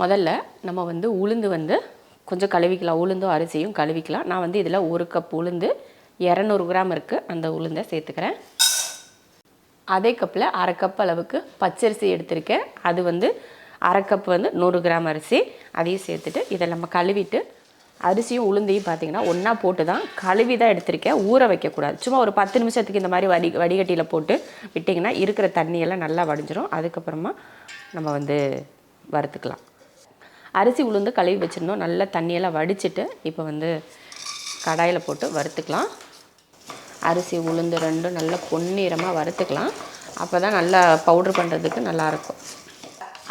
முதல்ல நம்ம வந்து உளுந்து வந்து கொஞ்சம் கழுவிக்கலாம். உளுந்தும் அரிசியும் கழுவிக்கலாம். நான் வந்து இதில் ஒரு கப் உளுந்து இரநூறு கிராம் இருக்குது அந்த உளுந்தை சேர்த்துக்கிறேன். அதே கப்பில் அரை கப் அளவுக்கு பச்சரிசி எடுத்திருக்கேன். அது வந்து அரை கப் வந்து நூறு கிராம் அரிசி. அதையும் சேர்த்துட்டு இதை நம்ம கழுவிட்டு அரிசியும் உளுந்தையும் பார்த்தீங்கன்னா ஒன்றா போட்டு தான் கழுவி தான் எடுத்திருக்கேன். ஊற வைக்கக்கூடாது. சும்மா ஒரு பத்து நிமிஷத்துக்கு இந்த மாதிரி வடி வடிகட்டியில் போட்டு விட்டிங்கன்னா இருக்கிற தண்ணியெல்லாம் நல்லா வடிஞ்சிரும். அதுக்கப்புறமா நம்ம வந்து வறுத்துக்கலாம். அரிசி உளுந்து கழுவி வச்சுருந்தோம். நல்லா தண்ணியெல்லாம் வடிச்சிட்டு இப்போ வந்து கடாயில் போட்டு வறுத்துக்கலாம். அரிசி உளுந்து ரெண்டும் நல்லா பொன்னிறமாக வறுத்துக்கலாம். அப்போ தான் நல்லா பவுட்ரு பண்ணுறதுக்கு நல்லாயிருக்கும்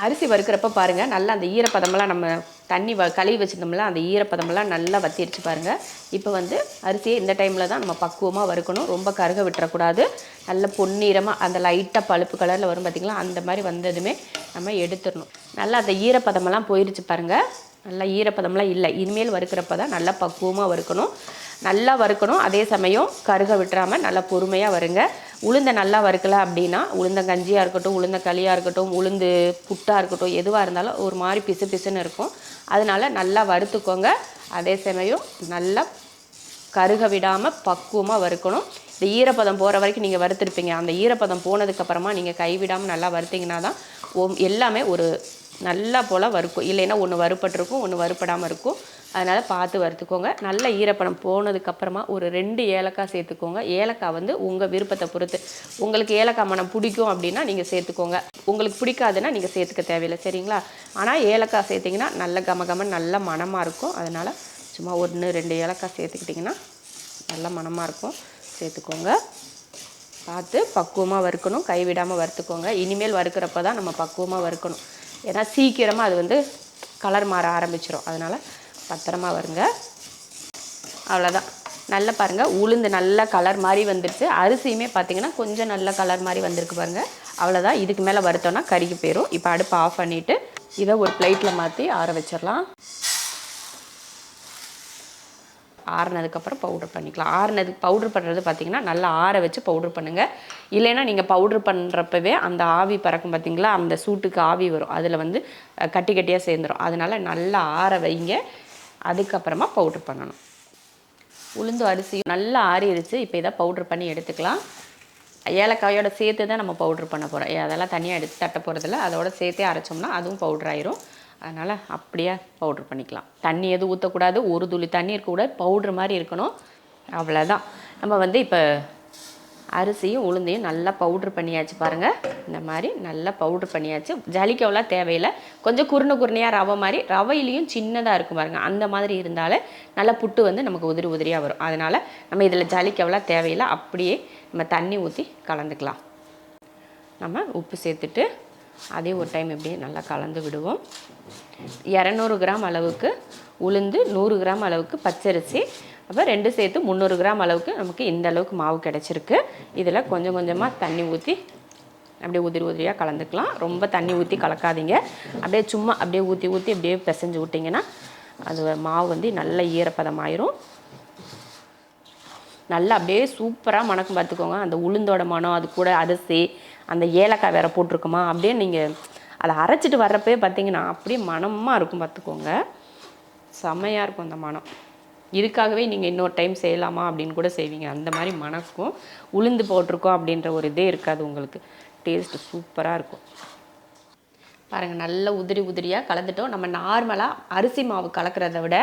அரிசி வறுக்கிறப்ப பாருங்கள் நல்லா அந்த ஈரப்பதமெல்லாம் நம்ம தண்ணி வ கழுவி வச்சுருந்தோம்ல அந்த ஈரப்பதமெல்லாம் நல்லா வத்திடுச்சு பாருங்கள் இப்போ வந்து அரிசியை இந்த டைமில் தான் நம்ம பக்குவமாக வறுக்கணும். ரொம்ப கருக விட்டுறக்கூடாது. நல்ல பொன்னீரமாக அந்த லைட்டாக பழுப்பு கலரில் வரும் பார்த்திங்களா அந்த மாதிரி வந்ததுமே நம்ம எடுத்துடணும். நல்லா அந்த ஈரப்பதமெல்லாம் போயிடுச்சு பாருங்கள் நல்லா ஈரப்பதம்லாம் இல்லை. இனிமேல் வறுக்கிறப்ப தான் நல்லா பக்குவமாக வறுக்கணும். நல்லா வறுக்கணும். அதே சமயம் கருக விட்டுறாமல் நல்லா பொறுமையாக வருங்க. உளுந்தை நல்லா வறுக்கல அப்படின்னா உளுந்த கஞ்சியாக இருக்கட்டும் உளுந்த களியாக இருக்கட்டும் உளுந்து புட்டாக இருக்கட்டும் எதுவாக இருந்தாலும் ஒரு மாதிரி பிசு பிசுன்னு இருக்கும். அதனால் நல்லா வறுத்துக்கோங்க. அதே சமயம் நல்லா கருக விடாமல் பக்குவமாக வறுக்கணும். இந்த ஈரப்பதம் போகிற வரைக்கும் நீங்கள் வறுத்துருப்பீங்க. அந்த ஈரப்பதம் போனதுக்கப்புறமா நீங்கள் கைவிடாமல் நல்லா வறுத்தீங்கன்னா தான் ஓ- எல்லாமே ஒரு நல்லா போல் வறுக்கும். இல்லைன்னா ஒன்று வறுப்பட்டிருக்கும் ஒன்று வறுப்படாமல் இருக்கும். அதனால் பார்த்து வறுத்துக்கோங்க. நல்ல ஈரப்பதம் போனதுக்கப்புறமா ஒரு ரெண்டு ஏலக்காய் சேர்த்துக்கோங்க. ஏலக்காய் வந்து உங்கள் விருப்பத்தை பொறுத்து. உங்களுக்கு ஏலக்காய் மனம் பிடிக்கும் அப்படின்னா நீங்கள் சேர்த்துக்கோங்க. உங்களுக்கு பிடிக்காதுன்னா நீங்கள் சேர்த்துக்க தேவையில்லை சரிங்களா? ஆனால் ஏலக்காய் சேர்த்திங்கன்னா நல்ல கம கம நல்ல மணமாக இருக்கும். அதனால் சும்மா ஒன்று ரெண்டு ஏலக்காய் சேர்த்துக்கிட்டிங்கன்னா நல்ல மணமாக இருக்கும். சேர்த்துக்கோங்க. பார்த்து பக்குவமாக வறுக்கணும். கைவிடாமல் வறுத்துக்கோங்க. இனிமேல் வறுக்கிறப்ப தான் நம்ம பக்குவமாக வறுக்கணும். ஏன்னா சீக்கிரமாக அது வந்து கலர் மாற ஆரம்பிச்சிடும் அதனால் பத்திரமா வருங்க. அவ்வளோதான் நல்லா பாருங்கள் உளுந்து நல்லா கலர் மாதிரி வந்துடுச்சு அரிசியுமே பார்த்தீங்கன்னா கொஞ்சம் நல்ல கலர் மாதிரி வந்திருக்கு பாருங்கள் அவ்வளோதான் இதுக்கு மேலே வருத்தோன்னா கருகி போயிடும் இப்போ அடுப்பை ஆஃப் பண்ணிவிட்டு இதை ஒரு பிளேட்டில் மாற்றி ஆற வச்சிடலாம் ஆறுனதுக்கப்புறம் பவுடர் பண்ணிக்கலாம். ஆறுனதுக்கு பவுடர் பண்ணுறது பார்த்திங்கன்னா நல்லா ஆற வச்சு பவுடர் பண்ணுங்கள் இல்லைன்னா நீங்கள் பவுடர் பண்ணுறப்பவே அந்த ஆவி பறக்கும் பார்த்திங்களா அந்த சூட்டுக்கு ஆவி வரும். அதில் வந்து கட்டி கட்டியாக சேர்ந்துடும் அதனால் நல்லா ஆற வைங்க. அதுக்கப்புறமா பவுடர் பண்ணணும். உளுந்து அரிசியும் நல்லா ஆறிடுச்சு. இப்போ இதை பவுடர் பண்ணி எடுத்துக்கலாம். ஏலக்காயோட சேர்த்து தான் நம்ம பவுடர் பண்ண போகிறோம் அதெல்லாம் தனியாக எடுத்து தட்ட போகிறதில்ல அதோட சேர்த்தே அரைச்சோம்னா அதுவும் பவுடர் ஆயிரும். அதனால் அப்படியே பவுட்ரு பண்ணிக்கலாம். தண்ணி எதுவும் ஊற்றக்கூடாது ஒரு துளி தண்ணி இருக்கக்கூடாது பவுட்ரு மாதிரி இருக்கணும். அவ்வளோதான் நம்ம வந்து இப்போ அரிசியும் உளுந்தையும் நல்லா பவுட்ரு பண்ணியாச்சு பாருங்கள் இந்த மாதிரி நல்லா பவுட்ரு பண்ணியாச்சு. ஜலிக்கவெல்லாம் தேவையில்லை. கொஞ்சம் குருணு குருணையாக ரவை மாதிரி ரவையிலையும் சின்னதாக இருக்கும் பாருங்கள் அந்த மாதிரி இருந்தாலே நல்லா புட்டு வந்து நமக்கு உதிரி உதிரியாக வரும். அதனால் நம்ம இதில் ஜலிக்கவெல்லாம் தேவையில்லை. அப்படியே நம்ம தண்ணி ஊற்றி கலந்துக்கலாம். நம்ம உப்பு சேர்த்துட்டு அதே ஒரு டைம் இப்படியே நல்லா கலந்து விடுவோம். இரநூறு கிராம் அளவுக்கு உளுந்து நூறு கிராம் அளவுக்கு பச்சரிசி அப்போ ரெண்டு சேர்த்து முந்நூறு கிராம் அளவுக்கு நமக்கு இந்த அளவுக்கு மாவு கிடச்சிருக்கு. இதில் கொஞ்சம் கொஞ்சமாக தண்ணி ஊற்றி அப்படியே உதிரி உதிரியாக கலந்துக்கலாம். ரொம்ப தண்ணி ஊற்றி கலக்காதீங்க. அப்படியே சும்மா அப்படியே ஊற்றி ஊற்றி அப்படியே பிசைஞ்சு விட்டிங்கன்னா அது மாவு வந்து நல்ல ஈரப்பதமாயிரும். நல்லா அப்படியே சூப்பராக மணக்கும் பார்த்துக்கோங்க அந்த உளுந்தோட மணம் அது கூட அரிசி அந்த ஏலக்காய் வேற போட்டிருக்குமா அப்படியே நீங்கள் அதை அரைச்சிட்டு வர்றப்பே பார்த்தீங்கன்னா அப்படியே மனமாக இருக்கும் பார்த்துக்கோங்க. செம்மையாக இருக்கும் அந்த மனம். இதுக்காகவே நீங்கள் இன்னொரு டைம் செய்யலாமா அப்படின்னு கூட செய்வீங்க. அந்த மாதிரி மனக்கும் உளுந்து போட்டிருக்கோம் அப்படின்ற ஒரு இதே இருக்காது உங்களுக்கு. டேஸ்ட்டு சூப்பராக இருக்கும். பாருங்கள் நல்ல உதிரி உதிரியாக கலந்துட்டோம். நம்ம நார்மலாக அரிசி மாவு கலக்கிறத விட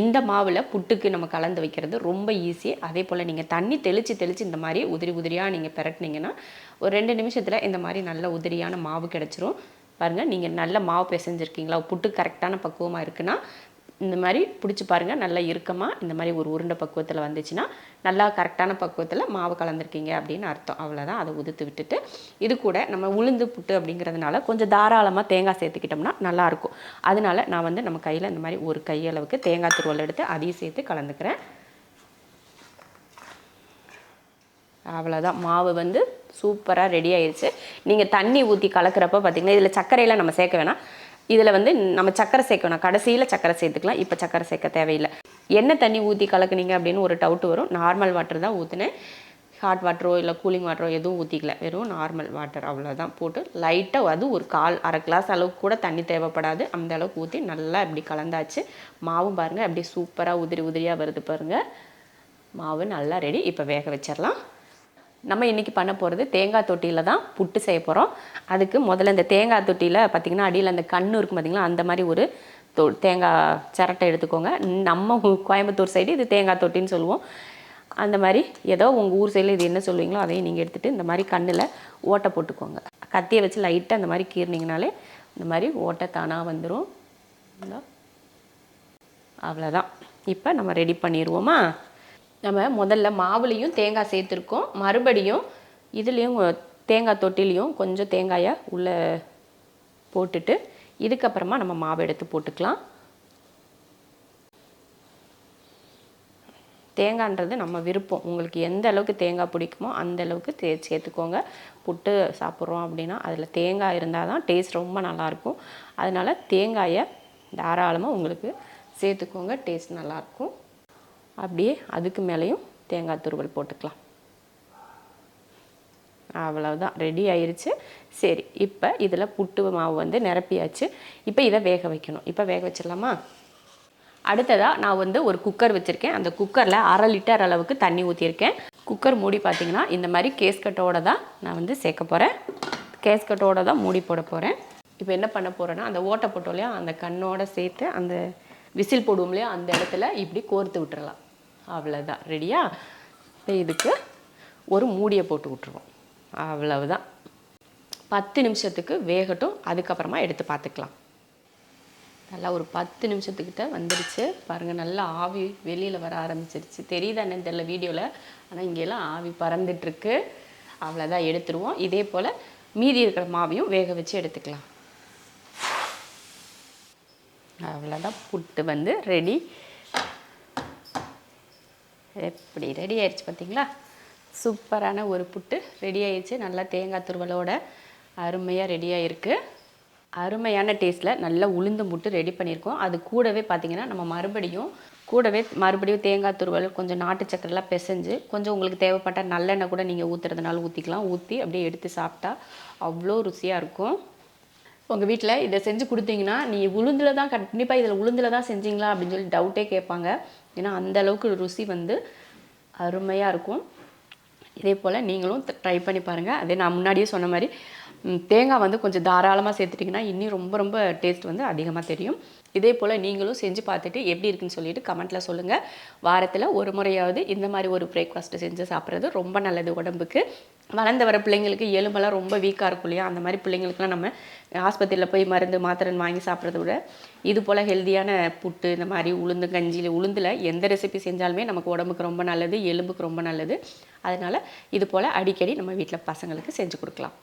இந்த மாவில் புட்டுக்கு நம்ம கலந்து வைக்கிறது ரொம்ப ஈஸி அதே போல் நீங்கள் தண்ணி தெளித்து தெளித்து இந்த மாதிரி உதிரி உதிரியாக நீங்கள் பெரட்டினீங்கன்னா ஒரு ரெண்டு நிமிஷத்தில் இந்த மாதிரி நல்ல உதிரியான மாவு கிடச்சிரும். பாருங்கள் நீங்கள் நல்ல மாவு பிசைஞ்சிருக்கீங்களா? புட்டு கரெக்டான பக்குவமாக இருக்குன்னா இந்த மாதிரி பிடிச்சி பாருங்கள் நல்லா இறுக்கமாக இந்த மாதிரி ஒரு உருண்டை பக்குவத்தில் வந்துச்சுன்னா நல்லா கரெக்டான பக்குவத்தில் மாவு கலந்துருக்கீங்க அப்படின்னு அர்த்தம். அவ்வளோதான் அதை உதுத்து விட்டுட்டு இது கூட நம்ம உளுந்து புட்டு அப்படிங்கிறதுனால கொஞ்சம் தாராளமாக தேங்காய் சேர்த்துக்கிட்டோம்னா நல்லாயிருக்கும் அதனால நான் வந்து நம்ம கையில் இந்த மாதிரி ஒரு கையளவுக்கு தேங்காய் துருவல் எடுத்து அதையும் சேர்த்து கலந்துக்கிறேன். அவ்வளோதான் மாவு வந்து சூப்பராக ரெடி ஆயிடுச்சு நீங்கள் தண்ணி ஊற்றி கலக்கிறப்ப பார்த்தீங்கன்னா இதில் சர்க்கரையெல்லாம் நம்ம சேர்க்க வேணாம். இதில் வந்து நம்ம சக்கரை சேர்க்கணும் கடைசியில் சக்கரை சேர்த்துக்கலாம். இப்போ சக்கரை சேர்க்க தேவையில்லை. என்ன தண்ணி ஊற்றி கலக்குனீங்க அப்படின்னு ஒரு டவுட் வரும். நார்மல் வாட்டர் தான் ஊற்றினேன் ஹாட் வாட்டரோ இல்லை கூலிங் வாட்டரோ எதுவும் ஊற்றிக்கல வெறும் நார்மல் வாட்டர் அவ்வளோதான் போட்டு லைட்டாக அது ஒரு கால் அரை கிளாஸ் அளவுக்கு கூட தண்ணி தேவைப்படாது. அந்த அளவுக்கு ஊற்றி நல்லா இப்படி கலந்தாச்சு. மாவும் பாருங்கள் அப்படியே சூப்பராக உதிரி உதிரியாக வருது பாருங்கள் மாவு நல்லா ரெடி இப்போ வேக வச்சிடலாம். நம்ம இன்றைக்கி பண்ண போகிறது தேங்காய் தொட்டியில் தான் புட்டு செய்ய போகிறோம் அதுக்கு முதல்ல இந்த தேங்காய் தொட்டியில் பார்த்திங்கன்னா அடியில் அந்த கண்ணு இருக்கும் பார்த்திங்களா அந்த மாதிரி ஒரு தொ தேங்காய் சிரட்டை எடுத்துக்கோங்க. நம்ம கோயம்புத்தூர் சைடு இது தேங்காய் தொட்டின்னு சொல்லுவோம். அந்த மாதிரி ஏதோ உங்கள் ஊர் சைடில் இது என்ன சொல்லுவீங்களோ அதையும் நீங்கள் எடுத்துகிட்டு இந்த மாதிரி கண்ணில் ஓட்டை போட்டுக்கோங்க. கத்தியை வச்சு லைட்டாக அந்த மாதிரி கீறினீங்கனாலே இந்த மாதிரி ஓட்டை தானாக வந்துடும் அவ்வளோதான் இப்போ நம்ம ரெடி பண்ணிடுவோமா நம்ம முதல்ல மாவுலேயும் தேங்காய் சேர்த்துருக்கோம். மறுபடியும் இதுலேயும் தேங்காய் தொட்டிலையும் கொஞ்சம் தேங்காயை உள்ளே போட்டுட்டு இதுக்கப்புறமா நம்ம மாவு எடுத்து போட்டுக்கலாம். தேங்காய்ன்றது நம்ம விருப்பம். உங்களுக்கு எந்த அளவுக்கு தேங்காய் பிடிக்குமோ அந்த அளவுக்கு தே சேர்த்துக்கோங்க. புட்டு சாப்பிட்றோம் அப்படின்னா அதில் தேங்காய் இருந்தால் தான் டேஸ்ட் ரொம்ப நல்லாயிருக்கும். அதனால் தேங்காயை தாராளமாக உங்களுக்கு சேர்த்துக்கோங்க. டேஸ்ட் நல்லாயிருக்கும். அப்படியே அதுக்கு மேலேயும் தேங்காய் துருவல் போட்டுக்கலாம். அவ்வளவுதான். ரெடி ஆயிடுச்சு சரி இப்போ இதில் புட்டு மாவு வந்து நிரப்பியாச்சு. இப்போ இதை வேக வைக்கணும். இப்போ வேக வச்சிடலாமா? அடுத்ததாக நான் வந்து ஒரு குக்கர் வச்சுருக்கேன். அந்த குக்கரில் அரை லிட்டர் அளவுக்கு தண்ணி ஊற்றிருக்கேன் குக்கர் மூடி பார்த்தீங்கன்னா இந்த மாதிரி கேஸ்கட்டோட தான் நான் வந்து சேர்க்க போகிறேன் கேஸ்கட்டோட தான் மூடி போட போகிறேன் இப்போ என்ன பண்ண போகிறேன்னா அந்த ஓட்டை போட்டோம் இல்லையா? அந்த கண்ணோட சேர்த்து அந்த விசில் போடுவோம் இல்லையா? அந்த இடத்துல இப்படி கோர்த்து விட்டுறலாம். அவ்வளோதான் ரெடியா இதுக்கு ஒரு மூடியை போட்டு விட்ருவோம் அவ்வளவுதான். பத்து நிமிஷத்துக்கு வேகட்டும். அதுக்கப்புறமா எடுத்து பார்த்துக்கலாம். நல்லா ஒரு பத்து நிமிஷத்துக்கிட்ட வந்துடுச்சு பாருங்கள் நல்லா ஆவி வெளியில் வர ஆரம்பிச்சிருச்சு. தெரியுதா என்னன்னு தெரியல வீடியோவில் ஆனால் இங்கெல்லாம் ஆவி பறந்துட்டுருக்கு. அவ்வளோதான் எடுத்துருவோம். இதே போல் மீதி இருக்கிற மாவையும் வேக வச்சு எடுத்துக்கலாம். அவ்வளோதான் புட்டு வந்து ரெடி எப்படி ரெடி ஆயிடுச்சு பார்த்தீங்களா சூப்பரான ஒரு புட்டு ரெடி ஆயிடுச்சு. நல்லா தேங்காய் துருவலோட அருமையாக ரெடியாக இருக்குது அருமையான டேஸ்ட்டில் நல்லா உளுந்து புட்டு ரெடி பண்ணியிருக்கோம். அது கூடவே பார்த்தீங்கன்னா நம்ம மறுபடியும் கூடவே மறுபடியும் தேங்காய் துருவல் கொஞ்சம் நாட்டு சக்கரைலாம் பிசைஞ்சு கொஞ்சம் உங்களுக்கு தேவைப்பட்ட நல்லெண்ணெய் கூட நீங்கள் ஊற்றுறதுனால ஊற்றிக்கலாம் ஊற்றி அப்படியே எடுத்து சாப்பிட்டா அவ்வளோ ருசியாக இருக்கும். உங்கள் வீட்டில் இதை செஞ்சு கொடுத்தீங்கன்னா நீ உளுந்தில் தான் கண்டிப்பாக இதில் உளுந்தில் தான் செஞ்சீங்களா அப்படின்னு சொல்லி டவுட்டே கேட்பாங்க. ஏன்னா அந்த அளவுக்கு ருசி வந்து அருமையாக இருக்கும். இதே போல் நீங்களும் ட்ரை பண்ணி பாருங்கள் அதே நான் முன்னாடியே சொன்ன மாதிரி தேங்காய் வந்து கொஞ்சம் தாராளமாக சேர்த்துட்டிங்கன்னா இன்னும் ரொம்ப ரொம்ப டேஸ்ட் வந்து அதிகமாக தெரியும். இதே போல் நீங்களும் செஞ்சு பார்த்துட்டு எப்படி இருக்குன்னு சொல்லிட்டு கமெண்ட்டில் சொல்லுங்கள் வாரத்தில் ஒரு முறையாவது இந்த மாதிரி ஒரு பிரேக்ஃபாஸ்ட்டு செஞ்சு சாப்பிட்றது ரொம்ப நல்லது உடம்புக்கு. வளர்ந்து வர பிள்ளைங்களுக்கு எலும்பெல்லாம் ரொம்ப வீக்காக இருக்கும் இல்லையா? அந்த மாதிரி பிள்ளைங்களுக்குலாம் நம்ம ஆஸ்பத்திரியில் போய் மருந்து மாத்திரைன்னு வாங்கி சாப்பிட்றத விட இது போல் ஹெல்தியான புட்டு இந்த மாதிரி உளுந்து கஞ்சியில் உளுந்தில் எந்த ரெசிபி செஞ்சாலுமே நமக்கு உடம்புக்கு ரொம்ப நல்லது எலும்புக்கு ரொம்ப நல்லது. அதனால் இது போல் அடிக்கடி நம்ம வீட்டில் பசங்களுக்கு செஞ்சு கொடுக்கலாம்.